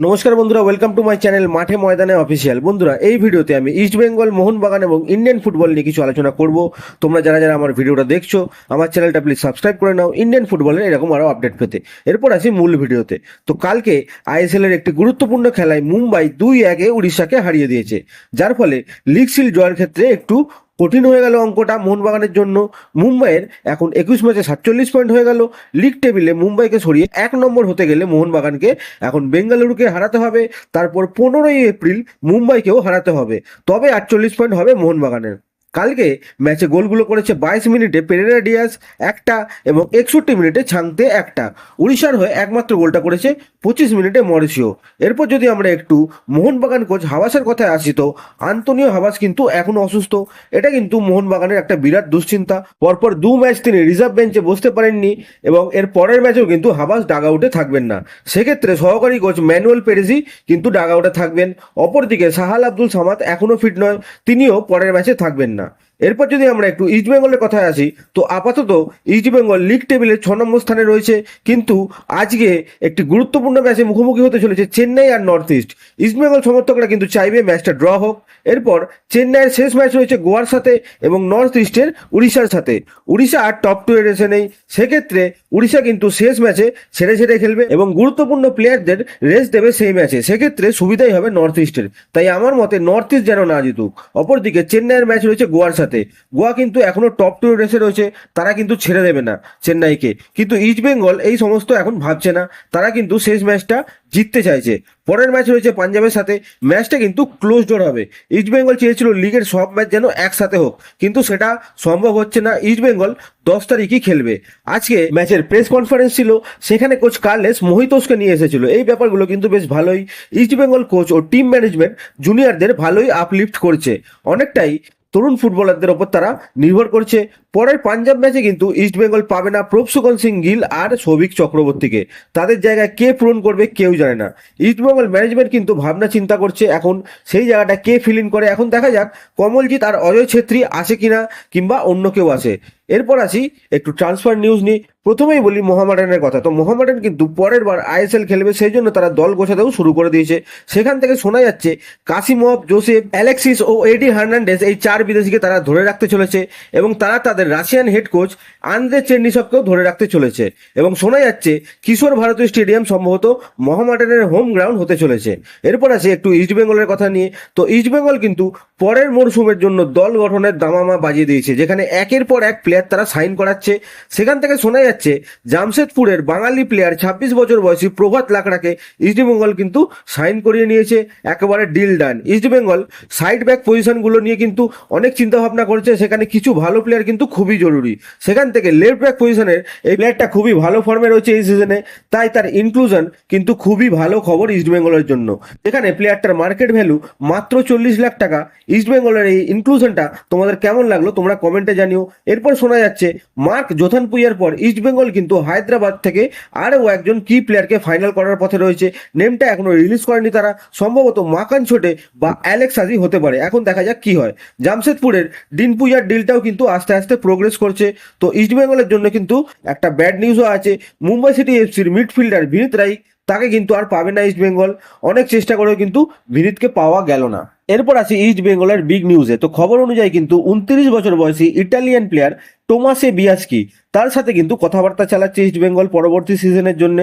নমস্কার বন্ধুরা welcome to my channel মাঠে ময়দানে অফিসিয়াল বন্ধুরা, এই ভিডিওতে আমি ইস্ট বেঙ্গল মোহনবাগান এবং ইন্ডিয়ান ফুটবল নিয়ে কিছু আলোচনা করব। তোমরা যারা যারা আমার ভিডিওটা দেখছ, আমার চ্যানেলটা প্লিজ সাবস্ক্রাইব করে নাও। ইন্ডিয়ান ফুটবলের এরকম আরও আপডেট পেতে। এরপর আসি মূল ভিডিওতে। তো কালকে আইএসএল এর একটি গুরুত্বপূর্ণ খেলায় মুম্বাই দুই একে উড়িষ্যাকে হারিয়ে দিয়েছে। যার ফলে লিগ সিল জয়ের ক্ষেত্রে একটু কঠিন হয়ে গেল অঙ্কটা মোহনবাগানের জন্য। মুম্বাইয়ের এখন একুশ ম্যাচে সাতচল্লিশ পয়েন্ট হয়ে গেল। লিগ টেবিলে মুম্বাইকে সরিয়ে এক নম্বর হতে গেলে মোহনবাগানকে এখন বেঙ্গালুরুকে হারাতে হবে। তারপর পনেরোই এপ্রিল মুম্বাইকেও হারাতে হবে। তবে আটচল্লিশ পয়েন্ট হবে মোহনবাগানের। কালকে ম্যাচে গোলগুলো করেছে বাইশ মিনিটে পেরেরা ডিয়াস একটা এবং একষট্টি মিনিটে ছাংতে একটা। উড়িষ্যার হয়ে একমাত্র গোলটা করেছে পঁচিশ মিনিটে মরিসিও। এরপর যদি আমরা একটু মোহনবাগান কোচ হাবাসের কথায় আসি তো, আন্তনিও হাবাস কিন্তু এখনও অসুস্থ। এটা কিন্তু মোহনবাগানের একটা বিরাট দুশ্চিন্তা। পরপর দু ম্যাচ তিনি রিজার্ভ বেঞ্চে বসতে পারেননি এবং এর পরের ম্যাচেও কিন্তু হাবাস ডাগ আউটে থাকবেন না। সেক্ষেত্রে সহকারী কোচ ম্যানুয়েল পেরেজি কিন্তু ডাগ আউটে থাকবেন। অপরদিকে সাহাল আব্দুল সামাদ এখনও ফিট নয়, তিনিও পরের ম্যাচে থাকবেন না। এরপর যদি আমরা একটু ইস্ট বেঙ্গলের কথায় আসি, তো আপাতত ইস্ট বেঙ্গল লিগ টেবিলে ছ নম্বর স্থানে রয়েছে। কিন্তু আজকে একটি গুরুত্বপূর্ণ ম্যাচে মুখোমুখি হতে চলেছে চেন্নাই আর নর্থ ইস্ট ইস্ট বেঙ্গল সমর্থকরা কিন্তু চাইবে ম্যাচটা ড্র হোক। এরপর চেন্নাইয়ের শেষ ম্যাচ রয়েছে গোয়ার সাথে এবং নর্থ ইস্টের উড়িষ্যার সাথে। উড়িষ্যা আর টপ টু এর এসে নেই। সেক্ষেত্রে উড়িষ্যা কিন্তু শেষ ম্যাচে ছেড়ে ছেড়ে খেলবে এবং গুরুত্বপূর্ণ প্লেয়ারদের রেস্ট দেবে সেই ম্যাচে সেক্ষেত্রে সুবিধাই হবে নর্থ ইস্টের তাই আমার মতে নর্থ ইস্ট যেন না জিতুক। অপরদিকে চেন্নাইয়ের ম্যাচ রয়েছে গোয়ার সাথে। গোয়া কিন্তু এখনও টপ টু রেসে রয়েছে, তারা কিন্তু ছেড়ে দেবে না চেন্নাইকে। কিন্তু ইস্ট বেঙ্গল এই সমস্ত এখন ভাবছে না, তারা কিন্তু শেষ ম্যাচটা জিততে চাইছে। পরের ম্যাচ রয়েছে পাঞ্জাবের সাথে ম্যাচটা কিন্তু ক্লোজ ডোর হবে। ইস্ট বেঙ্গল চেয়েছিল লিগের সব ম্যাচ যেন একসাথে হোক, কিন্তু সেটা সম্ভব হচ্ছে না। ইস্ট বেঙ্গল দশ তারিখই খেলবে। আজকে ম্যাচের প্রেস কনফারেন্স ছিল, সেখানে কোচ কার্লেস মোহিতোসকে নিয়ে এসেছিল। এই ব্যাপারগুলো কিন্তু বেশ ভালোই। ইস্ট বেঙ্গল কোচ ও টিম ম্যানেজমেন্ট জুনিয়রদের ভালোই আপলিফট করছে। অনেকটাই তরুণ ফুটবলারদের ওপর তারা নির্ভর করছে। পরের পাঞ্জাব ম্যাচে কিন্তু ইস্ট বেঙ্গল পাবে না প্রভসুকন সিং গিল আর সৌভিক চক্রবর্তীকে। তাদের জায়গায় কে পূরণ করবে কেউ জানে না। ইস্ট বেঙ্গল ম্যানেজমেন্ট কিন্তু ভাবনা চিন্তা করছে এখন। সেই জায়গাটা কে ফিল ইন করে? এখন দেখা যাক কমলজিৎ আর অজয় ছেত্রী আসে কিনা কিংবা অন্য কেউ আসে। এরপর আসি একটু ট্রান্সফার নিউজ নিই প্রথমেই বলি মোহামেডানের কথা। তো মোহামেডান কিন্তু পরের বার আইএসএল খেলবে, সেই জন্য তারা দল গোছাতেও শুরু করে দিয়েছে। সেখান থেকে শোনা যাচ্ছে কাসিমভ, জোসেফ, অ্যালেক্সিস ও এডি হার্নান্ডেস এই চার বিদেশিকে তারা ধরে রাখতে চলেছে এবং তারা তাদের রাশিয়ান হেড কোচ আন্দ্রে চেন্নিসবকেও ধরে রাখতে চলেছে এবং শোনা যাচ্ছে কিশোর ভারতীয় স্টেডিয়াম সম্ভবত মোহামেডানের হোম গ্রাউন্ড হতে চলেছে। এরপর আছে একটু ইস্ট বেঙ্গলের কথা নিয়ে। তো ইস্ট বেঙ্গল কিন্তু পরের মরশুমের জন্য দল গঠনের দামামা বাজিয়ে দিয়েছে, যেখানে একের পর এক প্লেয়ার তারা সাইন করাচ্ছে। সেখান থেকে শোনা যাচ্ছে জামশেদপুরের বাঙালি প্লেয়ার ছাব্বিশ বছর বয়সী প্রভাত লাকড়াকে ইস্ট বেঙ্গল কিন্তু সাইন করিয়ে নিয়েছে, একেবারে deal done East Bengal side back পজিশনগুলো নিয়ে কিন্তু অনেক চিন্তা ভাবনা করছে, সেখানে কিছু ভালো প্লেয়ার কিন্তু খুবই জরুরি। সেখান থেকে লেফট ব্যাক পজিশনের এই প্লেয়ারটা খুবই ভালো ফর্মে রয়েছে এই সিজনে তাই তার ইনক্লুশন কিন্তু খুবই ভালো খবর ইস্ট বেঙ্গলের জন্য। এখানে প্লেয়ারটার মার্কেট ভ্যালু মাত্র চল্লিশ লাখ টাকা। ইস্ট বেঙ্গলের এই ইনক্লুশনটা তোমাদের কেমন লাগল তোমরা কমেন্টে জানিও। এরপর শোনা যাচ্ছে, মার্ক জোথান পুইয়ার পর ইস্ট বেঙ্গল কিন্তু হায়দ্রাবাদ থেকে আরও একজন কি প্লেয়ারকে ফাইনাল করার পথে রয়েছে। নেমটা এখনও রিলিজ করেনি তারা। সম্ভবত মাকান ছোটে বা অ্যালেক্স আজি হতে পারে। এখন দেখা যাক কি হয়। জামশেদপুরের দিন পূজার ডিলটাও কিন্তু আস্তে আস্তে প্রোগ্রেস করছে। তো ইস্ট বেঙ্গলের জন্য কিন্তু একটা ব্যাড নিউজও আছে। মুম্বাই সিটি এফসির মিডফিল্ডার বিনীত রাই তাকে কিন্তু আর পাবে না ইস্ট বেঙ্গল অনেক চেষ্টা করেও কিন্তু বিনীতকে পাওয়া গেল না। এরপর আছে ইস্ট বেঙ্গলের বিগ নিউজে তো খবর অনুযায়ী কিন্তু উনত্রিশ বছর বয়সী ইটালিয়ান প্লেয়ার টোমাসে বিয়াসকি তার সাথে কিন্তু কথাবার্তা চালাচ্ছে ইস্ট বেঙ্গল পরবর্তী সিজনের জন্য।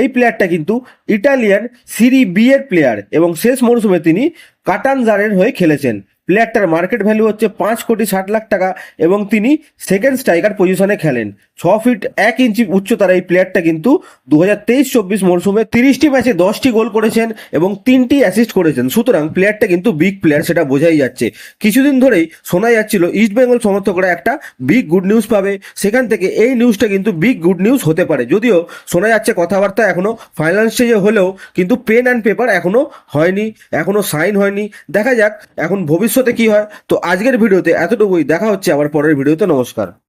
এই প্লেয়ারটা কিন্তু ইটালিয়ান সিরি বি এর প্লেয়ার এবং শেষ মরশুমে তিনি কাটানজারের হয়ে খেলেছেন। প্লেয়ারটার মার্কেট ভ্যালু হচ্ছে পাঁচ কোটি ষাট লাখ টাকা এবং তিনি সেকেন্ড স্ট্রাইকার পজিশনে খেলেন। ছ ফিট এক ইঞ্চি উচ্চতার এই প্লেয়ারটা কিন্তু দু হাজার তেইশ চব্বিশ মরশুমে তিরিশটি ম্যাচে দশটি গোল করেছেন এবং তিনটি অ্যাসিস্ট করেছেন। সুতরাং প্লেয়ারটা কিন্তু বিগ প্লেয়ার সেটা বোঝাই যাচ্ছে। কিছুদিন ধরেই শোনা যাচ্ছিল ইস্ট বেঙ্গল সমর্থকরা একটা বিগ গুড নিউজ পাবে। সেখান থেকে এই নিউজটা কিন্তু বিগ গুড নিউজ হতে পারে। যদিও শোনা যাচ্ছে কথাবার্তা এখনও ফাইনাল স্টেজে হলেও কিন্তু পেন অ্যান্ড পেপার এখনও হয়নি এখনও সাইন হয়নি। দেখা যাক এখন ভবিষ্যতে কি হয়? তো আজকের ভিডিওতে এতটুকুই। দেখা হচ্ছে আবার পরের ভিডিওতে। নমস্কার।